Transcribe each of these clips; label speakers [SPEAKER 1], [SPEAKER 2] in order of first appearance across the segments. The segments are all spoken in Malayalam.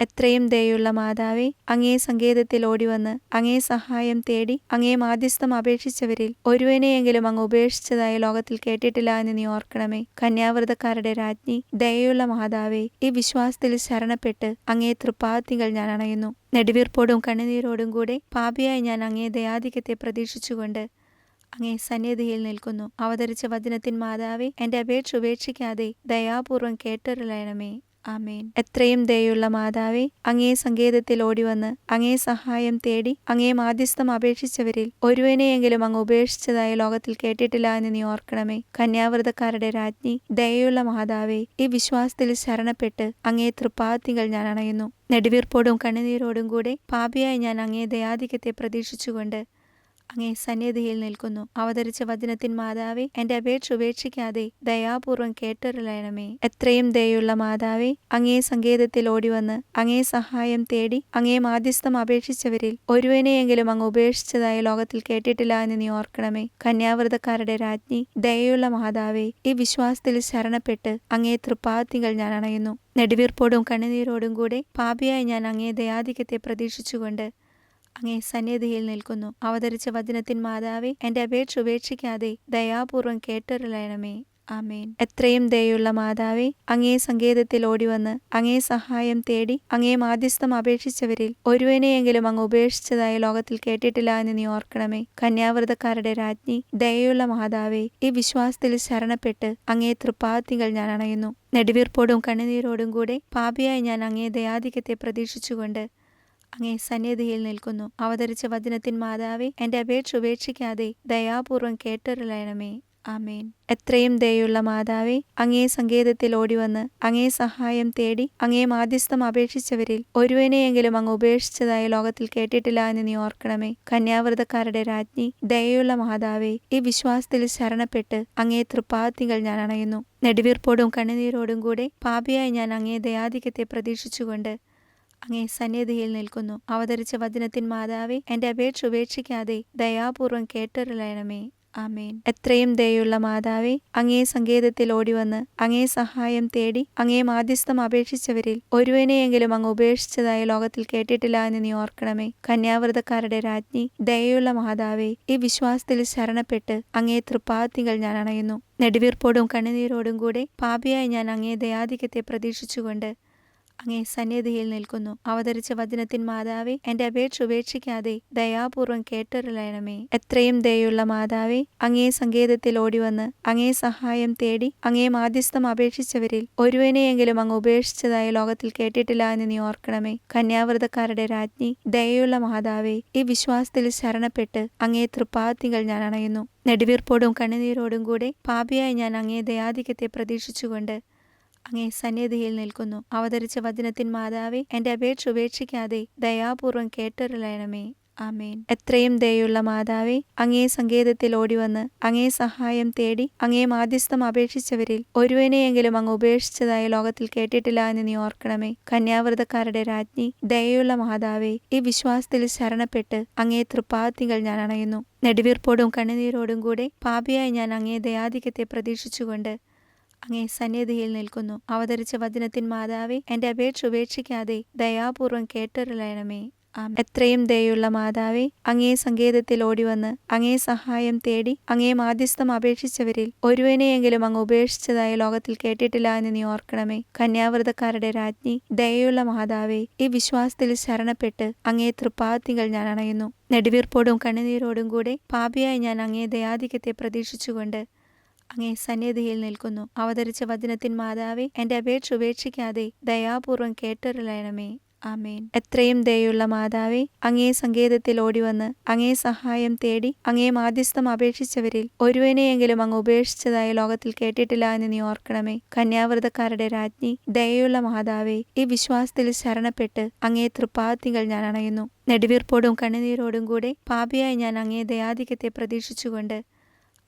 [SPEAKER 1] എത്രയും ദയുള്ള മാതാവേ അങ്ങേ സങ്കേതത്തിൽ ഓടിവന്ന് അങ്ങേ സഹായം തേടി അങ്ങേ മാധ്യസ്ഥം അപേക്ഷിച്ചവരിൽ ഒരുവനെയെങ്കിലും അങ്ങ് ഉപേക്ഷിച്ചതായി ലോകത്തിൽ കേട്ടിട്ടില്ല എന്ന് നീ ഓർക്കണമേ. കന്യാവ്രതക്കാരുടെ രാജ്ഞി ദയുള്ള മാതാവേ ഈ വിശ്വാസത്തിൽ ശരണപ്പെട്ട് അങ്ങേ തൃപ്പാത്തികൾ ഞാൻ അണയുന്നു. നെടുവീർപ്പോടും കണ്ണുനീരോടും കൂടെ പാപിയായി ഞാൻ അങ്ങേ ദയാധിക്യത്തെ പ്രതീക്ഷിച്ചുകൊണ്ട് അങ്ങേ സന്നിധിയിൽ നിൽക്കുന്നു. അവതരിച്ച വചനത്തിൻ മാതാവേ എന്റെ അപേക്ഷ ഉപേക്ഷിക്കാതെ ദയാപൂർവം കേട്ടൊരുളയണമേ ആമേൻ. എത്രയും ദയുള്ള മാതാവേ അങ്ങേ സങ്കേതത്തിൽ ഓടിവന്ന് അങ്ങേ സഹായം തേടി അങ്ങേ മാധ്യസ്ഥം അപേക്ഷിച്ചവരിൽ ഒരുവനെയെങ്കിലും അങ്ങ് ഉപേക്ഷിച്ചതായി ലോകത്തിൽ കേട്ടിട്ടില്ല എന്ന് നീ ഓർക്കണമേ. കന്യാവ്രതക്കാരുടെ രാജ്ഞി ദയുള്ള മാതാവേ ഈ വിശ്വാസത്തിൽ ശരണപ്പെട്ട് അങ്ങേ തൃപ്പാത്തികൾ ഞാൻ അണയുന്നു. നെടുവീർപ്പോടും കണ്ണുനീരോടും കൂടെ പാപിയായി ഞാൻ അങ്ങേ ദയാധിക്യത്തെ പ്രതീക്ഷിച്ചുകൊണ്ട് അങ്ങേ സന്നിധിയിൽ നിൽക്കുന്നു. അവതരിച്ച വചനത്തിൻ മാതാവേ എന്റെ അപേക്ഷ ഉപേക്ഷിക്കാതെ ദയാപൂർവം കേട്ടൊരുളയണമേ എത്രയും ദയുള്ള മാതാവേ അങ്ങേ സങ്കേതത്തിൽ ഓടിവന്ന് അങ്ങേ സഹായം തേടി അങ്ങേ മാധ്യസ്ഥം അപേക്ഷിച്ചവരിൽ ഒരുവനെയെങ്കിലും അങ്ങ് ഉപേക്ഷിച്ചതായി ലോകത്തിൽ കേട്ടിട്ടില്ല എന്ന് നീ ഓർക്കണമേ. കന്യാവ്രതക്കാരുടെ രാജ്ഞി ദയയുള്ള മാതാവേ ഈ വിശ്വാസത്തിൽ ശരണപ്പെട്ട് അങ്ങേ തൃപ്പാത്തികൾ ഞാൻ അണയുന്നു. നെടുവീർപ്പോടും കണ്ണുനീരോടും കൂടെ പാപിയായി ഞാൻ അങ്ങേ ദയാധിക്യത്തെ പ്രതീക്ഷിച്ചുകൊണ്ട് അങ്ങേ സന്നിധിയിൽ നിൽക്കുന്നു. അവതരിച്ച വചനത്തിൻ മാതാവേ എന്റെ അപേക്ഷ ഉപേക്ഷിക്കാതെ ദയാപൂർവം കേട്ടൊരുളയണമേ ആമേൻ. എത്രയും ദയുള്ള മാതാവേ അങ്ങേ സങ്കേതത്തിൽ ഓടിവന്ന് അങ്ങേ സഹായം തേടി അങ്ങേ മാധ്യസ്ഥം അപേക്ഷിച്ചവരിൽ ഒരുവനെയെങ്കിലും അങ്ങ് ഉപേക്ഷിച്ചതായി ലോകത്തിൽ കേട്ടിട്ടില്ല എന്ന് നീ ഓർക്കണമേ. കന്യാവ്രതക്കാരുടെ രാജ്ഞി ദയുള്ള മാതാവേ ഈ വിശ്വാസത്തിൽ ശരണപ്പെട്ട് അങ്ങേ തൃപ്പാത്തികൾ ഞാൻ അണയുന്നു. നെടുവീർപ്പോടും കണ്ണുനീരോടും കൂടെ പാപിയായി ഞാൻ അങ്ങേ ദയാധിക്യത്തെ പ്രതീക്ഷിച്ചുകൊണ്ട് അങ്ങേ സന്നിധിയിൽ നിൽക്കുന്നു. അവതരിച്ച വചനത്തിൻ മാതാവെ എന്റെ അപേക്ഷ ഉപേക്ഷിക്കാതെ ദയാപൂർവം കേട്ടൊരുളയണമേ ആമേൻ. എത്രയും ദയുള്ള മാതാവെ അങ്ങേ സങ്കേതത്തിൽ ഓടിവന്ന് അങ്ങേ സഹായം തേടി അങ്ങേ മാധ്യസ്ഥം അപേക്ഷിച്ചവരിൽ ഒരുവനെയെങ്കിലും അങ്ങ് ഉപേക്ഷിച്ചതായി ലോകത്തിൽ കേട്ടിട്ടില്ല എന്ന് നീ ഓർക്കണമേ. കന്യാവ്രതക്കാരുടെ രാജ്ഞി ദയുള്ള മാതാവെ ഈ വിശ്വാസത്തിൽ ശരണപ്പെട്ട് അങ്ങേ തൃപ്പാത്തികൾ ഞാൻ അണയുന്നു. നെടുവീർപ്പോടും കണ്ണുനീരോടും കൂടെ പാപിയായി ഞാൻ അങ്ങേ ദയാധിക്യത്തെ പ്രതീക്ഷിച്ചുകൊണ്ട് അങ്ങേ സന്നിധിയിൽ നിൽക്കുന്നു. അവതരിച്ച വചനത്തിൻ മാതാവേ എന്റെ അപേക്ഷ ഉപേക്ഷിക്കാതെ ദയാപൂർവം കേട്ടൊരുളയണമേ ആമേൻ. എത്രയും ദയുള്ള മാതാവേ അങ്ങേ സങ്കേതത്തിൽ ഓടിവന്ന് അങ്ങേ സഹായം തേടി അങ്ങേ മാധ്യസ്ഥം അപേക്ഷിച്ചവരിൽ ഒരുവനെയെങ്കിലും അങ്ങ് ഉപേക്ഷിച്ചതായി ലോകത്തിൽ കേട്ടിട്ടില്ല എന്ന് നീ ഓർക്കണമേ. കന്യാവ്രതക്കാരുടെ രാജ്ഞി ദയുള്ള മാതാവേ ഈ വിശ്വാസത്തിൽ ശരണപ്പെട്ട് അങ്ങേ തൃപ്പാത്തികൾ ഞാൻ അണയുന്നു. നെടുവീർപ്പോടും കണ്ണുനീരോടും കൂടെ പാപിയായി ഞാൻ അങ്ങേ ദയാധിക്യത്തെ പ്രതീക്ഷിച്ചുകൊണ്ട് അങ്ങേ സന്നിധിയിൽ നിൽക്കുന്നു. അവതരിച്ച വചനത്തിൻ മാതാവേ എന്റെ അപേക്ഷ ഉപേക്ഷിക്കാതെ ദയാപൂർവം കേട്ടൊരുളയണമേ എത്രയും ദയുള്ള മാതാവേ അങ്ങേ സങ്കേതത്തിൽ ഓടിവന്ന് അങ്ങേ സഹായം തേടി അങ്ങേ മാധ്യസ്ഥം അപേക്ഷിച്ചവരിൽ ഒരുവനെയെങ്കിലും അങ്ങ് ഉപേക്ഷിച്ചതായി ലോകത്തിൽ കേട്ടിട്ടില്ല എന്ന് നീ ഓർക്കണമേ. കന്യാവ്രതക്കാരുടെ രാജ്ഞി ദയയുള്ള മാതാവേ ഈ വിശ്വാസത്തിൽ ശരണപ്പെട്ട് അങ്ങേ തൃപ്പാത്തികൾ ഞാൻ അണയുന്നു. നെടുവീർപ്പോടും കണ്ണുനീരോടും കൂടെ പാപിയായി ഞാൻ അങ്ങേ ദയാധിക്യത്തെ പ്രതീക്ഷിച്ചുകൊണ്ട് അങ്ങേ സന്നിധിയിൽ നിൽക്കുന്നു. അവതരിച്ച വചനത്തിൻ മാതാവേ എന്റെ അപേക്ഷ ഉപേക്ഷിക്കാതെ ദയാപൂർവം കേട്ടറിയണമേ. ആമേൻ. എത്രയും ദയുള്ള മാതാവേ അങ്ങേ സങ്കേതത്തിൽ ഓടിവന്ന് അങ്ങേ സഹായം തേടി അങ്ങേ മാധ്യസ്ഥം അപേക്ഷിച്ചവരിൽ ഒരുവനെയെങ്കിലും അങ്ങ് ഉപേക്ഷിച്ചതായി ലോകത്തിൽ കേട്ടിട്ടില്ല എന്ന് നീ ഓർക്കണമേ. കന്യാവ്രതക്കാരുടെ രാജ്ഞി ദയുള്ള മാതാവേ ഈ വിശ്വാസത്തിൽ ശരണപ്പെട്ട് അങ്ങേ തൃപ്പാത്തികൾ ഞാൻ അണയുന്നു. നെടുവീർപ്പോടും കണ്ണുനീരോടും കൂടെ പാപിയായി ഞാൻ അങ്ങേ ദയാധിക്യത്തെ പ്രതീക്ഷിച്ചുകൊണ്ട് അങ്ങേ സന്നിധിയിൽ നിൽക്കുന്നു. അവതരിച്ച വചനത്തിൻ മാതാവേ എന്റെ അപേക്ഷ ഉപേക്ഷിക്കാതെ ദയാപൂർവം കേട്ടൊരുളയണമേ എത്രയും ദയുള്ള മാതാവേ അങ്ങേ സങ്കേതത്തിൽ ഓടിവന്ന് അങ്ങേ സഹായം തേടി അങ്ങേ മാധ്യസ്ഥം അപേക്ഷിച്ചവരിൽ ഒരുവനെയെങ്കിലും അങ്ങ് ഉപേക്ഷിച്ചതായി ലോകത്തിൽ കേട്ടിട്ടില്ല എന്ന് നീ ഓർക്കണമേ. കന്യാവ്രതക്കാരുടെ രാജ്ഞി ദയുള്ള മാതാവേ ഈ വിശ്വാസത്തിൽ ശരണപ്പെട്ട് അങ്ങേ തൃപ്പാത്തികൾ ഞാൻ അണയുന്നു. നെടുവീർപ്പോടും കണ്ണുനീരോടും കൂടെ പാപിയായി ഞാൻ അങ്ങേ ദയാധിക്യത്തെ പ്രതീക്ഷിച്ചുകൊണ്ട് അങ്ങേ സന്നിധിയിൽ നിൽക്കുന്നു. അവതരിച്ച വചനത്തിൻ മാതാവേ എന്റെ അപേക്ഷ ഉപേക്ഷിക്കാതെ ദയാപൂർവം കേട്ടറിലയണമേ ആമേൻ. എത്രയും ദയുള്ള മാതാവേ അങ്ങേ സങ്കേതത്തിൽ ഓടിവന്ന് അങ്ങേ സഹായം തേടി അങ്ങേ മാധ്യസ്ഥം അപേക്ഷിച്ചവരിൽ ഒരുവനെയെങ്കിലും അങ്ങ് ഉപേക്ഷിച്ചതായി ലോകത്തിൽ കേട്ടിട്ടില്ല എന്ന് നീ ഓർക്കണമേ. കന്യാവ്രതക്കാരുടെ രാജ്ഞി ദയുള്ള മാതാവേ ഈ വിശ്വാസത്തിൽ ശരണപ്പെട്ട് അങ്ങേ തൃപ്പാത്തികൾ ഞാൻ അണയുന്നു. നെടുവീർപ്പോടും കണ്ണുനീരോടും കൂടെ പാപിയായി ഞാൻ അങ്ങേ ദയാധിക്യത്തെ പ്രതീക്ഷിച്ചുകൊണ്ട്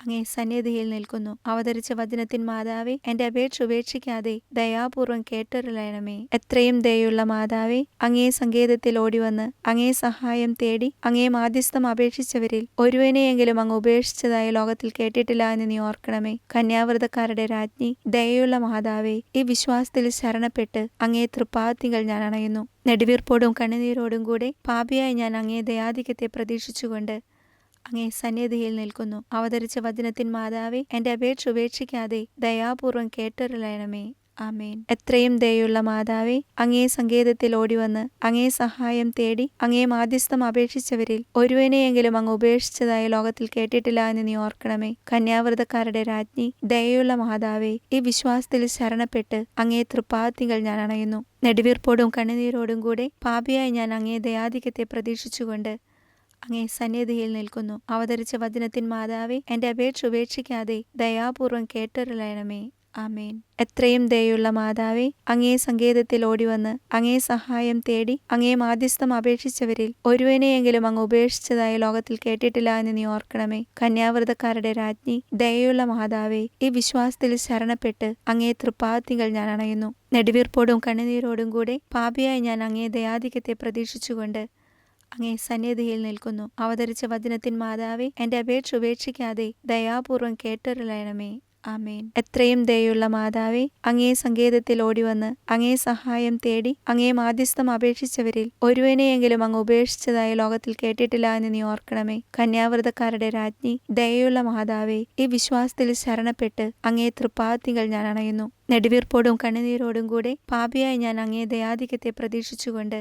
[SPEAKER 1] അങ്ങേ സന്നിധിയിൽ നിൽക്കുന്നു. അവതരിച്ച വചനത്തിൻ മാതാവേ എന്റെ അപേക്ഷ ഉപേക്ഷിക്കാതെ ദയാപൂർവം കേട്ടൊരുളയണമേ എത്രയും ദയുള്ള മാതാവേ അങ്ങേ സങ്കേതത്തിൽ ഓടിവന്ന് അങ്ങേ സഹായം തേടി അങ്ങേ മാധ്യസ്ഥം അപേക്ഷിച്ചവരിൽ ഒരുവനെയെങ്കിലും അങ്ങ് ഉപേക്ഷിച്ചതായി ലോകത്തിൽ കേട്ടിട്ടില്ല എന്ന് നീ ഓർക്കണമേ. കന്യാവ്രതക്കാരുടെ രാജ്ഞി ദയുള്ള മാതാവേ ഈ വിശ്വാസത്തിൽ ശരണപ്പെട്ട് അങ്ങേ തൃപ്പാത്തികൾ ഞാൻ അണയുന്നു. നെടുവീർപ്പോടും കണ്ണുനീരോടും കൂടെ പാപിയായി ഞാൻ അങ്ങേ ദയാധിക്യത്തെ പ്രതീക്ഷിച്ചുകൊണ്ട് അങ്ങേ സന്നിധിയിൽ നിൽക്കുന്നു. അവതരിച്ച വചനത്തിൻ മാതാവേ എന്റെ അപേക്ഷ ഉപേക്ഷിക്കാതെ ദയാപൂർവം കേട്ടറിയണമേ. ആമേൻ. എത്രയും ദയുള്ള മാതാവേ അങ്ങേ സങ്കേതത്തിൽ ഓടിവന്ന് അങ്ങേ സഹായം തേടി അങ്ങേ മാധ്യസ്ഥം അപേക്ഷിച്ചവരിൽ ഒരുവനെയെങ്കിലും അങ്ങ് ഉപേക്ഷിച്ചതായി ലോകത്തിൽ കേട്ടിട്ടില്ല എന്ന് നീ ഓർക്കണമേ. കന്യാവ്രതക്കാരുടെ രാജ്ഞി ദയുള്ള മാതാവേ ഈ വിശ്വാസത്തിൽ ശരണപ്പെട്ട് അങ്ങേ തൃപ്പാത്തികൾ ഞാൻ അണയുന്നു. നെടുവീർപ്പോടും കണ്ണുനീരോടും കൂടെ പാപിയായി ഞാൻ അങ്ങേ ദയാധിക്യത്തെ പ്രതീക്ഷിച്ചുകൊണ്ട് അങ്ങേ സന്നിധിയിൽ നിൽക്കുന്നു. അവതരിച്ച വചനത്തിൻ മാതാവെ എന്റെ അപേക്ഷ ഉപേക്ഷിക്കാതെ ദയാപൂർവം കേട്ടറിയണമേ. ആമേൻ. എത്രയും ദയുള്ള മാതാവേ അങ്ങേ സങ്കേതത്തിൽ ഓടിവന്ന് അങ്ങേ സഹായം തേടി അങ്ങേ മാധ്യസ്ഥം അപേക്ഷിച്ചവരിൽ ഒരുവനെയെങ്കിലും അങ്ങ് ഉപേക്ഷിച്ചതായി ലോകത്തിൽ കേട്ടിട്ടില്ല എന്ന് നീ ഓർക്കണമേ. കന്യാവ്രതക്കാരുടെ രാജ്ഞി ദയുള്ള മാതാവേ ഈ വിശ്വാസത്തിൽ ശരണപ്പെട്ട് അങ്ങേ തൃപ്പാത്തികൾ ഞാൻ അണയുന്നു. നെടുവീർപ്പോടും കണ്ണുനീരോടും കൂടെ പാപിയായി ഞാൻ അങ്ങേ ദയാധിക്യത്തെ പ്രതീക്ഷിച്ചുകൊണ്ട് അങ്ങേ സന്നിധിയിൽ നിൽക്കുന്നു. അവതരിച്ച വചനത്തിൻ മാതാവേ എന്റെ അപേക്ഷ ഉപേക്ഷിക്കാതെ ദയാപൂർവം കേട്ടൊരുളയണമേ ആമേൻ. എത്രയും ദയുള്ള മാതാവേ അങ്ങേ സങ്കേതത്തിൽ ഓടിവന്ന് അങ്ങേ സഹായം തേടി അങ്ങേ മാധ്യസ്ഥം അപേക്ഷിച്ചവരിൽ ഒരുവനെയെങ്കിലും അങ്ങ് ഉപേക്ഷിച്ചതായി ലോകത്തിൽ കേട്ടിട്ടില്ല എന്ന് നീ ഓർക്കണമേ. കന്യാവ്രതക്കാരുടെ രാജ്ഞി ദയുള്ള മാതാവേ ഈ വിശ്വാസത്തിൽ ശരണപ്പെട്ട് അങ്ങേ തൃപ്പാത്തികൾ ഞാൻ അണയുന്നു. നെടുവീർപ്പോടും കണ്ണുനീരോടും കൂടെ പാപിയായി ഞാൻ അങ്ങേ ദയാധിക്യത്തെ പ്രതീക്ഷിച്ചുകൊണ്ട്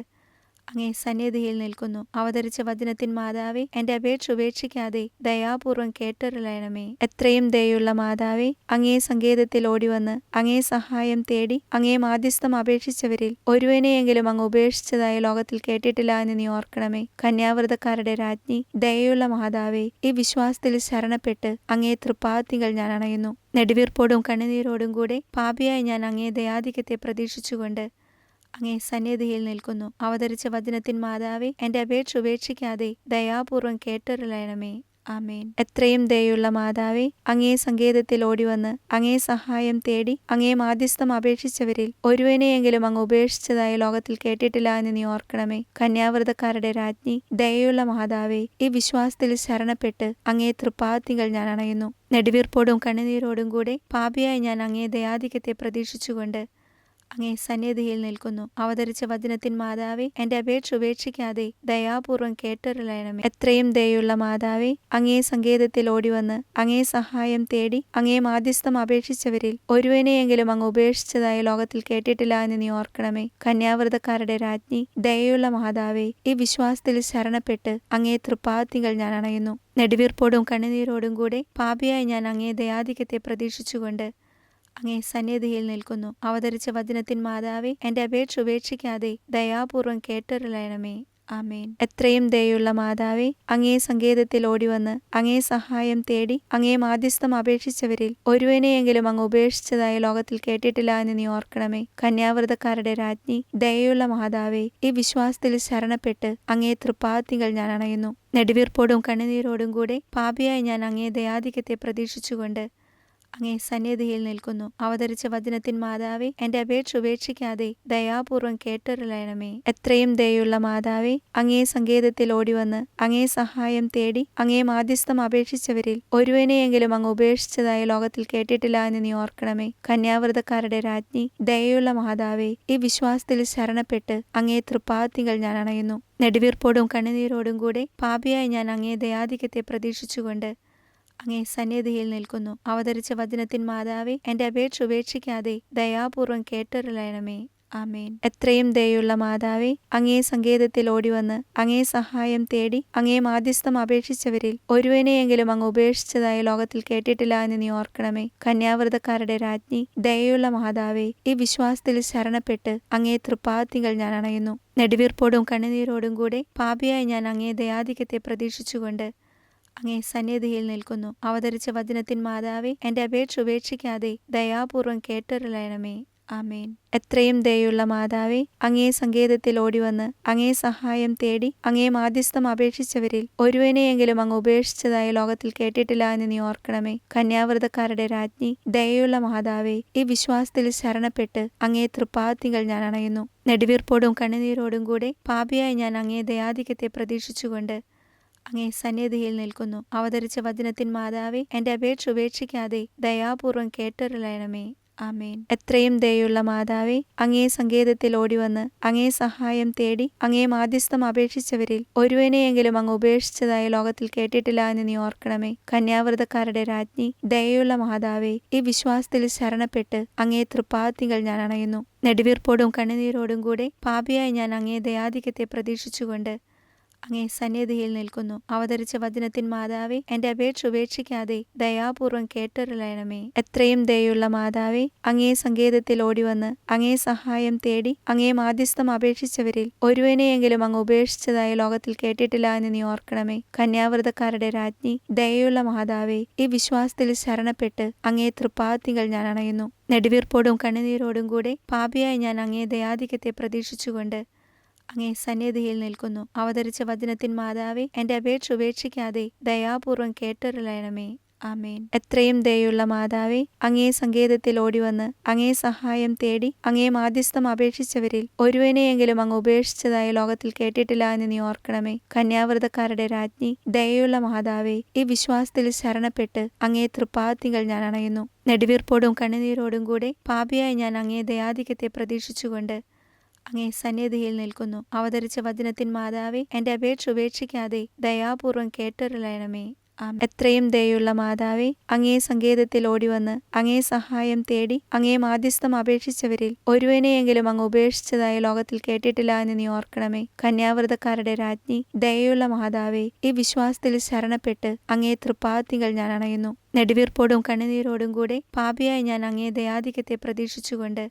[SPEAKER 1] അങ്ങേ സന്നിധിയിൽ നിൽക്കുന്നു. അവതരിച്ച വചനത്തിൻ മാതാവേ എന്റെ അപേക്ഷ ഉപേക്ഷിക്കാതെ ദയാപൂർവം കേട്ടൊരുളയണമേ എത്രയും ദയുള്ള മാതാവേ അങ്ങേ സങ്കേതത്തിൽ ഓടിവന്ന് അങ്ങേ സഹായം തേടി അങ്ങേ മാധ്യസ്ഥം അപേക്ഷിച്ചവരിൽ ഒരുവനെയെങ്കിലും അങ്ങ് ഉപേക്ഷിച്ചതായി ലോകത്തിൽ കേട്ടിട്ടില്ല എന്ന് നീ ഓർക്കണമേ. കന്യാവ്രതക്കാരുടെ രാജ്ഞി ദയുള്ള മാതാവേ ഈ വിശ്വാസത്തിൽ ശരണപ്പെട്ട് അങ്ങേ തൃപ്പാത്തികൾ ഞാൻ അണയുന്നു. നെടുവീർപ്പോടും കണ്ണുനീരോടും കൂടെ പാപിയായി ഞാൻ അങ്ങേ ദയാധിക്യത്തെ പ്രതീക്ഷിച്ചുകൊണ്ട് അങ്ങേ സന്നിധിയിൽ നിൽക്കുന്നു. അവതരിച്ച വചനത്തിൻ മാതാവേ എന്റെ അപേക്ഷ ഉപേക്ഷിക്കാതെ ദയാപൂർവം കേട്ടറിയണമേ. ആമേൻ. എത്രയും ദയുള്ള മാതാവേ അങ്ങേ സങ്കേതത്തിൽ ഓടിവന്ന് അങ്ങേ സഹായം തേടി അങ്ങേ മാധ്യസ്ഥം അപേക്ഷിച്ചവരിൽ ഒരുവനെയെങ്കിലും അങ്ങ് ഉപേക്ഷിച്ചതായി ലോകത്തിൽ കേട്ടിട്ടില്ല എന്ന് നീ ഓർക്കണമേ. കന്യാവ്രതക്കാരുടെ രാജ്ഞി ദയുള്ള മാതാവേ ഈ വിശ്വാസത്തിൽ ശരണപ്പെട്ട് അങ്ങേ തൃപ്പാത്തികൾ ഞാൻ അണയുന്നു. നെടുവീർപ്പോടും കണ്ണുനീരോടും കൂടെ പാപിയായി ഞാൻ അങ്ങേ ദയാധിക്യത്തെ പ്രതീക്ഷിച്ചുകൊണ്ട് അങ്ങേ സന്നിധിയിൽ നിൽക്കുന്നു. അവതരിച്ച വചനത്തിൻ മാതാവേ എന്റെ അപേക്ഷ ഉപേക്ഷിക്കാതെ ദയാപൂർവം കേട്ടൊരുളയണമേ എത്രയും ദയുള്ള മാതാവേ അങ്ങേ സങ്കേതത്തിൽ ഓടിവന്ന് അങ്ങേ സഹായം തേടി അങ്ങേ മാധ്യസ്ഥം അപേക്ഷിച്ചവരിൽ ഒരുവനെയെങ്കിലും അങ്ങ് ഉപേക്ഷിച്ചതായി ലോകത്തിൽ കേട്ടിട്ടില്ല എന്ന് നീ ഓർക്കണമേ. കന്യാവ്രതക്കാരുടെ രാജ്ഞി ദയയുള്ള മാതാവേ ഈ വിശ്വാസത്തിൽ ശരണപ്പെട്ട് അങ്ങേ തൃപ്പാത്തികൾ ഞാൻ അണയുന്നു. നെടുവീർപ്പോടും കണ്ണുനീരോടും കൂടെ പാപിയായി ഞാൻ അങ്ങേ ദയാധിക്യത്തെ പ്രതീക്ഷിച്ചുകൊണ്ട് അങ്ങേ സന്നിധിയിൽ നിൽക്കുന്നു. അവതരിച്ച വചനത്തിൻ മാതാവേ എന്റെ അപേക്ഷ ഉപേക്ഷിക്കാതെ ദയാപൂർവം കേട്ടറിയണമേ. ആമേൻ. എത്രയും ദയുള്ള മാതാവേ അങ്ങേ സങ്കേതത്തിൽ ഓടിവന്ന് അങ്ങേ സഹായം തേടി അങ്ങേ മാധ്യസ്ഥം അപേക്ഷിച്ചവരിൽ ഒരുവനെയെങ്കിലും അങ്ങ് ഉപേക്ഷിച്ചതായി ലോകത്തിൽ കേട്ടിട്ടില്ല എന്ന് നീ ഓർക്കണമേ. കന്യാവ്രതക്കാരുടെ രാജ്ഞി ദയുള്ള മാതാവേ ഈ വിശ്വാസത്തിൽ ശരണപ്പെട്ട് അങ്ങേ തൃപ്പാത്തികൾ ഞാൻ അണയുന്നു. നെടുവീർപ്പോടും കണ്ണുനീരോടും കൂടെ പാപിയായി ഞാൻ അങ്ങേ ദയാധിക്യത്തെ പ്രതീക്ഷിച്ചുകൊണ്ട് അങ്ങേ സന്നിധിയിൽ നിൽക്കുന്നു. അവതരിച്ച വചനത്തിൻ മാതാവേ എന്റെ അപേക്ഷ ഉപേക്ഷിക്കാതെ ദയാപൂർവം കേട്ടൊരുളയണമേ എത്രയും ദയുള്ള മാതാവേ അങ്ങേ സങ്കേതത്തിൽ ഓടിവന്ന് അങ്ങേ സഹായം തേടി അങ്ങേ മാധ്യസ്ഥം അപേക്ഷിച്ചവരിൽ ഒരുവനെയെങ്കിലും അങ്ങ് ഉപേക്ഷിച്ചതായി ലോകത്തിൽ കേട്ടിട്ടില്ല എന്ന് നീ ഓർക്കണമേ. കന്യാവ്രതക്കാരുടെ രാജ്ഞി ദയയുള്ള മാതാവേ ഈ വിശ്വാസത്തിൽ ശരണപ്പെട്ട് അങ്ങേ തൃപ്പാത്തികൾ ഞാൻ അണയുന്നു. നെടുവീർപ്പോടും കണ്ണുനീരോടും കൂടെ പാപിയായി ഞാൻ അങ്ങേ ദയാധികത്തെ പ്രതീക്ഷിച്ചുകൊണ്ട് അങ്ങേ സന്നിധിയിൽ നിൽക്കുന്നു. അവതരിച്ച വചനത്തിൻ മാതാവേ എന്റെ അപേക്ഷ ഉപേക്ഷിക്കാതെ ദയാപൂർവം കേട്ടൊരുളയണമേ ആമേൻ. എത്രയും ദയുള്ള മാതാവേ അങ്ങേ സങ്കേതത്തിൽ ഓടിവന്ന് അങ്ങേ സഹായം തേടി അങ്ങേ മാധ്യസ്ഥം അപേക്ഷിച്ചവരിൽ ഒരുവനെയെങ്കിലും അങ്ങ് ഉപേക്ഷിച്ചതായി ലോകത്തിൽ കേട്ടിട്ടില്ല എന്ന് നീ ഓർക്കണമേ. കന്യാവ്രതക്കാരുടെ രാജ്ഞി ദയുള്ള മാതാവേ ഈ വിശ്വാസത്തിൽ ശരണപ്പെട്ട് അങ്ങേ തൃപ്പാത്തികൾ ഞാൻ അണയുന്നു. നെടുവീർപ്പോടും കണ്ണുനീരോടും കൂടെ പാപിയായി ഞാൻ അങ്ങേ ദയാധിക്യത്തെ പ്രതീക്ഷിച്ചുകൊണ്ട് അങ്ങേ സന്നിധിയിൽ നിൽക്കുന്നു. അവതരിച്ച വചനത്തിൻ മാതാവേ എന്റെ അപേക്ഷ ഉപേക്ഷിക്കാതെ ദയാപൂർവം കേട്ടറിയണമേ. ആമേൻ. എത്രയും ദയുള്ള മാതാവേ അങ്ങേ സങ്കേതത്തിൽ ഓടിവന്ന് അങ്ങേ സഹായം തേടി അങ്ങേ മാധ്യസ്ഥം അപേക്ഷിച്ചവരിൽ ഒരുവനെയെങ്കിലും അങ്ങ് ഉപേക്ഷിച്ചതായി ലോകത്തിൽ കേട്ടിട്ടില്ല എന്ന് നീ ഓർക്കണമേ. കന്യാവ്രതക്കാരുടെ രാജ്ഞി ദയുള്ള മാതാവേ ഈ വിശ്വാസത്തിൽ ശരണപ്പെട്ട് അങ്ങേ തൃപ്പാത്തികൾ ഞാൻ അണയുന്നു. നെടുവീർപ്പോടും കണ്ണുനീരോടും കൂടെ പാപിയായി ഞാൻ അങ്ങേ ദയാധിക്യത്തെ പ്രതീക്ഷിച്ചുകൊണ്ട് അങ്ങേ സന്നിധിയിൽ നിൽക്കുന്നു. അവതരിച്ച വചനത്തിൻ മാതാവേ എന്റെ അപേക്ഷ ഉപേക്ഷിക്കാതെ ദയാപൂർവം കേട്ടറിയണമേ. ആമേൻ. എത്രയും ദയുള്ള മാതാവേ അങ്ങേ സങ്കേതത്തിൽ ഓടിവന്ന് അങ്ങേ സഹായം തേടി അങ്ങേ മാധ്യസ്ഥം അപേക്ഷിച്ചവരിൽ ഒരുവനെയെങ്കിലും അങ്ങ് ഉപേക്ഷിച്ചതായി ലോകത്തിൽ കേട്ടിട്ടില്ല എന്ന് നീ ഓർക്കണമേ. കന്യാവ്രതക്കാരുടെ രാജ്ഞി ദയുള്ള മാതാവേ ഈ വിശ്വാസത്തിൽ ശരണപ്പെട്ട് അങ്ങേ തൃപ്പാത്തികൾ ഞാൻ അണയുന്നു. നെടുവീർപ്പോടും കണ്ണുനീരോടും കൂടെ പാപിയായി ഞാൻ അങ്ങേ ദയാധിക്യത്തെ പ്രതീക്ഷിച്ചുകൊണ്ട് അങ്ങേ സന്നിധിയിൽ നിൽക്കുന്നു. അവതരിച്ച വചനത്തിൻ മാതാവേ എന്റെ അപേക്ഷ ഉപേക്ഷിക്കാതെ ദയാപൂർവം കേട്ടറിയണമേ. എത്രയും ദയുള്ള മാതാവേ അങ്ങേ സങ്കേതത്തിൽ ഓടിവന്ന് അങ്ങേ സഹായം തേടി അങ്ങേ മാധ്യസ്ഥം അപേക്ഷിച്ചവരിൽ ഒരുവനെയെങ്കിലും അങ്ങ് ഉപേക്ഷിച്ചതായി ലോകത്തിൽ കേട്ടിട്ടില്ല എന്ന് നീ ഓർക്കണമേ. കന്യാവ്രതക്കാരുടെ രാജ്ഞി ദയുള്ള മാതാവേ ഈ വിശ്വാസത്തിൽ ശരണപ്പെട്ട് അങ്ങേ തൃപ്പാത്തികൾ ഞാൻ അണയുന്നു. നെടുവീർപ്പോടും കണ്ണുനീരോടും കൂടെ പാപിയായി ഞാൻ അങ്ങേ ദയാധികത്തെ പ്രതീക്ഷിച്ചുകൊണ്ട് അങ്ങേ സന്നിധിയിൽ നിൽക്കുന്നു. അവതരിച്ച വചനത്തിൻ മാതാവേ എന്റെ അപേക്ഷ ഉപേക്ഷിക്കാതെ ദയാപൂർവം കേട്ടറിയണമേ. ആമേൻ. എത്രയും ദയുള്ള മാതാവേ അങ്ങേ സങ്കേതത്തിൽ ഓടിവന്ന് അങ്ങേ സഹായം തേടി അങ്ങേ മാധ്യസ്ഥം അപേക്ഷിച്ചവരിൽ ഒരുവനെയെങ്കിലും അങ്ങ് ഉപേക്ഷിച്ചതായ ലോകത്തിൽ കേട്ടിട്ടില്ല എന്ന് നീ ഓർക്കണമേ. കന്യാവ്രതക്കാരുടെ രാജ്ഞി ദയുള്ള മാതാവേ ഈ വിശ്വാസത്തിൽ ശരണപ്പെട്ട് അങ്ങേ തൃപ്പാത്തികൾ ഞാൻ അണയുന്നു. നെടുവീർപ്പോടും കണ്ണുനീരോടും കൂടെ പാപിയായി ഞാൻ അങ്ങേ ദയാധിക്യത്തെ പ്രതീക്ഷിച്ചുകൊണ്ട് അങ്ങേ സന്നിധിയിൽ നിൽക്കുന്നു. അവതരിച്ച വചനത്തിൻ മാതാവേ എന്റെ അപേക്ഷ ഉപേക്ഷിക്കാതെ ദയാപൂർവം കേട്ടറിയണമേ. എത്രയും ദയുള്ള മാതാവേ അങ്ങേ സങ്കേതത്തിൽ ഓടിവന്ന് അങ്ങേ സഹായം തേടി അങ്ങേ മാധ്യസ്ഥം അപേക്ഷിച്ചവരിൽ ഒരുവനെയെങ്കിലും അങ്ങ് ഉപേക്ഷിച്ചതായി ലോകത്തിൽ കേട്ടിട്ടില്ല എന്ന് നീ ഓർക്കണമേ. കന്യാവ്രതക്കാരുടെ രാജ്ഞി ദയുള്ള മാതാവേ ഈ വിശ്വാസത്തിൽ ശരണപ്പെട്ട് അങ്ങേ തൃപ്പാത്തികൾ ഞാൻ അണയുന്നു. നെടുവീർപ്പോടും കണ്ണുനീരോടും കൂടെ പാപിയായി ഞാൻ അങ്ങേ ദയാധിക്യത്തെ പ്രതീക്ഷിച്ചുകൊണ്ട്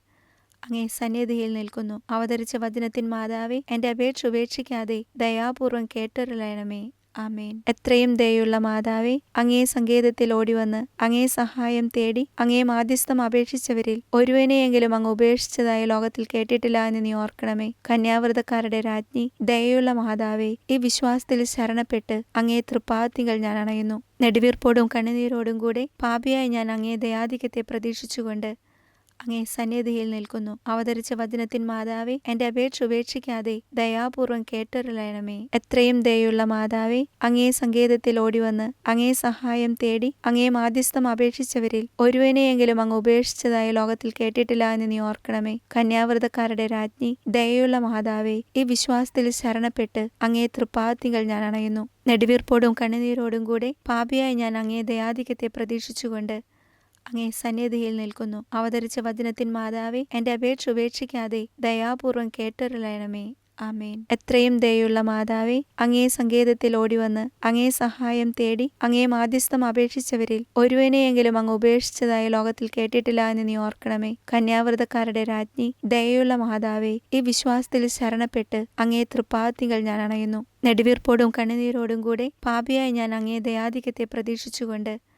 [SPEAKER 1] അങ്ങേ സന്നിധിയിൽ നിൽക്കുന്നു. അവതരിച്ച വചനത്തിൻ മാതാവേ എന്റെ അപേക്ഷ ഉപേക്ഷിക്കാതെ ദയാപൂർവം കേട്ടറിയണമേ. ആമേൻ. എത്രയും ദയുള്ള മാതാവേ അങ്ങേ സങ്കേതത്തിൽ ഓടിവന്ന് അങ്ങേ സഹായം തേടി അങ്ങേ മാധ്യസ്ഥം അപേക്ഷിച്ചവരിൽ ഒരുവനെയെങ്കിലും അങ്ങ് ഉപേക്ഷിച്ചതായി ലോകത്തിൽ കേട്ടിട്ടില്ല എന്ന് നീ ഓർക്കണമേ. കന്യാവ്രതക്കാരുടെ രാജ്ഞി ദയുള്ള മാതാവേ ഈ വിശ്വാസത്തിൽ ശരണപ്പെട്ട് അങ്ങേ തൃപ്പാത്തികൾ ഞാൻ അണയുന്നു. നെടുവീർപ്പോടും കണ്ണുനീരോടും കൂടെ പാപിയായി ഞാൻ അങ്ങേ ദയാധിക്യത്തെ പ്രതീക്ഷിച്ചുകൊണ്ട് അങ്ങേ സന്നിധിയിൽ നിൽക്കുന്നു. അവതരിച്ച വചനത്തിൻ മാതാവേ എന്റെ അപേക്ഷ ഉപേക്ഷിക്കാതെ ദയാപൂർവം കേട്ടറിലയണമേ എത്രയും ദയുള്ള മാതാവേ അങ്ങേ സങ്കേതത്തിൽ ഓടിവന്ന് അങ്ങേ സഹായം തേടി അങ്ങേ മാധ്യസ്ഥം അപേക്ഷിച്ചവരിൽ ഒരുവനെയെങ്കിലും അങ്ങ് ഉപേക്ഷിച്ചതായി ലോകത്തിൽ കേട്ടിട്ടില്ല എന്ന് നീ ഓർക്കണമേ. കന്യാവ്രതക്കാരുടെ രാജ്ഞി ദയുള്ള മാതാവേ ഈ വിശ്വാസത്തിൽ ശരണപ്പെട്ട് അങ്ങേ തൃപ്പാത്തികൾ ഞാൻ അണയുന്നു. നെടുവീർപ്പോടും കണ്ണുനീരോടും കൂടെ പാപിയായി ഞാൻ അങ്ങേ ദയാധിക്യത്തെ പ്രതീക്ഷിച്ചുകൊണ്ട് അങ്ങേ സന്നിധിയിൽ നിൽക്കുന്നു. അവതരിച്ച വചനത്തിൻ മാതാവേ എന്റെ അപേക്ഷ ഉപേക്ഷിക്കാതെ ദയാപൂർവം കേട്ടറിയണമേ ആമേൻ. എത്രയും ദയുള്ള മാതാവേ അങ്ങേ സങ്കേതത്തിൽ ഓടിവന്ന് അങ്ങേ സഹായം തേടി അങ്ങേ മാധ്യസ്ഥം അപേക്ഷിച്ചവരിൽ ഒരുവനെയെങ്കിലും അങ്ങ് ഉപേക്ഷിച്ചതായി ലോകത്തിൽ കേട്ടിട്ടില്ല എന്ന് നീ ഓർക്കണമേ. കന്യാവ്രതക്കാരുടെ രാജ്ഞി ദയുള്ള മാതാവേ ഈ വിശ്വാസത്തിൽ ശരണപ്പെട്ട് അങ്ങേ തൃപ്പാത്തികൾ ഞാൻ അണയുന്നു. നെടുവീർപ്പോടും കണ്ണുനീരോടും കൂടെ പാപിയായി ഞാൻ അങ്ങേ ദയാധിക്യത്തെ പ്രതീക്ഷിച്ചുകൊണ്ട്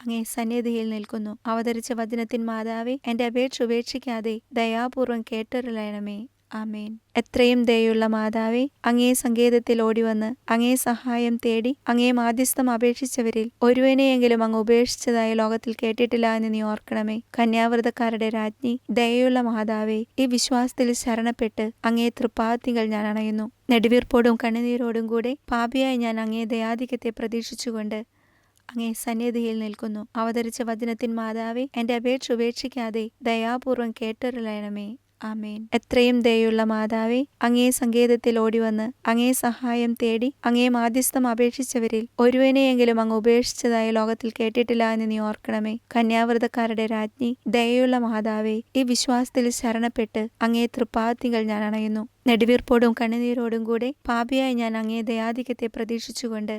[SPEAKER 1] അങ്ങേ സന്നിധിയിൽ നിൽക്കുന്നു. അവതരിച്ച വചനത്തിൻ മാതാവെ എന്റെ അപേക്ഷ ഉപേക്ഷിക്കാതെ ദയാപൂർവം കേട്ടറിയണമേ. ആമേൻ. എത്രയും ദയുള്ള മാതാവെ അങ്ങേ സങ്കേതത്തിൽ ഓടിവന്ന് അങ്ങേ സഹായം തേടി അങ്ങേ മാധ്യസ്ഥം അപേക്ഷിച്ചവരിൽ ഒരുവനെയെങ്കിലും അങ്ങ് ഉപേക്ഷിച്ചതായി ലോകത്തിൽ കേട്ടിട്ടില്ല എന്ന് നീ ഓർക്കണമേ. കന്യാവ്രതക്കാരുടെ രാജ്ഞി ദയുള്ള മാതാവേ ഈ വിശ്വാസത്തിൽ ശരണപ്പെട്ട് അങ്ങേ തൃപ്പാത്തികൾ ഞാൻ അണയുന്നു. നെടുവീർപ്പോടും കണ്ണുനീരോടും കൂടെ പാപിയായി ഞാൻ അങ്ങേ ദയാധിക്യത്തെ പ്രതീക്ഷിച്ചുകൊണ്ട് അങ്ങേ സന്നിധിയിൽ നിൽക്കുന്നു. അവതരിച്ച വചനത്തിൻ മാതാവേ എന്റെ അപേക്ഷ ഉപേക്ഷിക്കാതെ ദയാപൂർവം കേട്ടൊരുളയണമേ ആമേൻ. എത്രയും ദയുള്ള മാതാവേ അങ്ങേ സങ്കേതത്തിൽ ഓടിവന്ന് അങ്ങേ സഹായം തേടി അങ്ങേ മാധ്യസ്ഥം അപേക്ഷിച്ചവരിൽ ഒരുവനെയെങ്കിലും അങ്ങ് ഉപേക്ഷിച്ചതായി ലോകത്തിൽ കേട്ടിട്ടില്ല എന്ന് നീ ഓർക്കണമേ. കന്യാവ്രതക്കാരുടെ രാജ്ഞി ദയുള്ള മാതാവേ ഈ വിശ്വാസത്തിൽ ശരണപ്പെട്ട് അങ്ങേ തൃപ്പാത്തികൾ ഞാൻ അണയുന്നു. നെടുവീർപ്പോടും കണ്ണുനീരോടും കൂടെ പാപിയായി ഞാൻ അങ്ങേ ദയാധിക്യത്തെ പ്രതീക്ഷിച്ചുകൊണ്ട്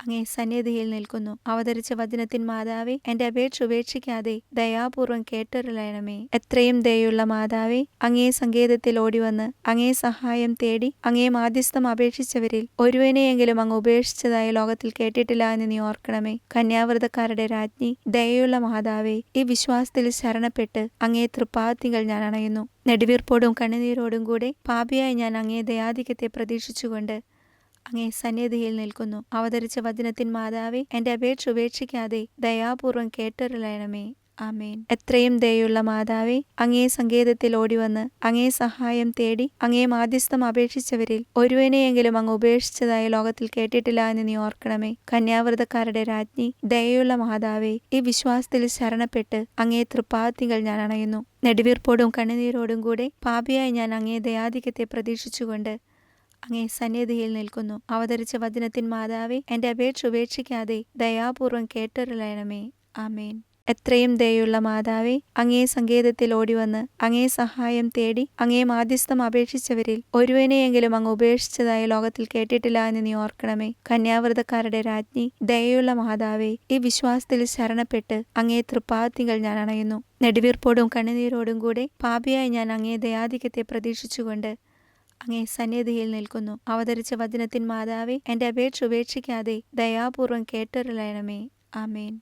[SPEAKER 1] അങ്ങേ സന്നിധിയിൽ നിൽക്കുന്നു. അവതരിച്ച വചനത്തിൻ മാതാവേ എന്റെ അപേക്ഷ ഉപേക്ഷിക്കാതെ ദയാപൂർവം കേട്ടറിലയണമേ എത്രയും ദയുള്ള മാതാവേ അങ്ങേ സങ്കേതത്തിൽ ഓടിവന്ന് അങ്ങേ സഹായം തേടി അങ്ങേ മാധ്യസ്ഥം അപേക്ഷിച്ചവരിൽ ഒരുവനെയെങ്കിലും അങ്ങ് ഉപേക്ഷിച്ചതായി ലോകത്തിൽ കേട്ടിട്ടില്ല എന്ന് നീ ഓർക്കണമേ. കന്യാവ്രതക്കാരുടെ രാജ്ഞി ദയയുള്ള മാതാവേ ഈ വിശ്വാസത്തിൽ ശരണപ്പെട്ട് അങ്ങേ തൃപ്പാത്തികൾ ഞാൻ അണയുന്നു. നെടുവീർപ്പോടും കണ്ണുനീരോടും കൂടെ പാപിയായി ഞാൻ അങ്ങേ ദയാധിക്യത്തെ പ്രതീക്ഷിച്ചുകൊണ്ട് അങ്ങേ സന്നിധിയിൽ നിൽക്കുന്നു. അവതരിച്ച വചനത്തിൻ മാതാവേ എന്റെ അപേക്ഷ ഉപേക്ഷിക്കാതെ ദയാപൂർവം കേട്ടറിയണമേ ആമേൻ. എത്രയും ദയുള്ള മാതാവേ അങ്ങേ സങ്കേതത്തിൽ ഓടിവന്ന് അങ്ങേ സഹായം തേടി അങ്ങേ മാധ്യസ്ഥം അപേക്ഷിച്ചവരിൽ ഒരുവനെയെങ്കിലും അങ്ങ് ഉപേക്ഷിച്ചതായി ലോകത്തിൽ കേട്ടിട്ടില്ല എന്ന് നീ ഓർക്കണമേ. കന്യാവ്രതക്കാരുടെ രാജ്ഞി ദയയുള്ള മാതാവേ ഈ വിശ്വാസത്തിൽ ശരണപ്പെട്ട് അങ്ങേ തൃപ്പാത്തികൾ ഞാൻ അണയുന്നു. നെടുവീർപ്പോടും കണ്ണുനീരോടും കൂടെ പാപിയായി ഞാൻ അങ്ങേ ദയാധിക്യത്തെ പ്രതീക്ഷിച്ചുകൊണ്ട് അങ്ങേ സന്നിധിയിൽ നിൽക്കുന്നു. അവതരിച്ച വചനത്തിൻ മാതാവെ എന്റെ അപേക്ഷ ഉപേക്ഷിക്കാതെ ദയാപൂർവം കേട്ടൊരുളയണമേ ആമേൻ. എത്രയും ദയുള്ള മാതാവെ അങ്ങേ സങ്കേതത്തിൽ ഓടിവന്ന് അങ്ങേ സഹായം തേടി അങ്ങേ മാധ്യസ്ഥം അപേക്ഷിച്ചവരിൽ ഒരുവനെയെങ്കിലും അങ്ങ് ഉപേക്ഷിച്ചതായി ലോകത്തിൽ കേട്ടിട്ടില്ല എന്ന് നീ ഓർക്കണമേ. കന്യാവ്രതക്കാരുടെ രാജ്ഞി ദയയുള്ള മാതാവെ ഈ വിശ്വാസത്തിൽ ശരണപ്പെട്ട് അങ്ങേ തൃപ്പാത്തികൾ ഞാൻ അണയുന്നു. നെടുവീർപ്പോടും കണ്ണുനീരോടും കൂടെ പാപിയായി ഞാൻ അങ്ങേ ദയാധിക്യത്തെ പ്രതീക്ഷിച്ചുകൊണ്ട് അങ്ങേ സന്നിധിയിൽ നിൽക്കുന്നു. അവതരിച്ച വചനത്തിൻ മാതാവേ എന്റെ അപേക്ഷ ഉപേക്ഷിക്കാതെ ദയാപൂർവം കേട്ടൊരുളയണമേ ആമേൻ.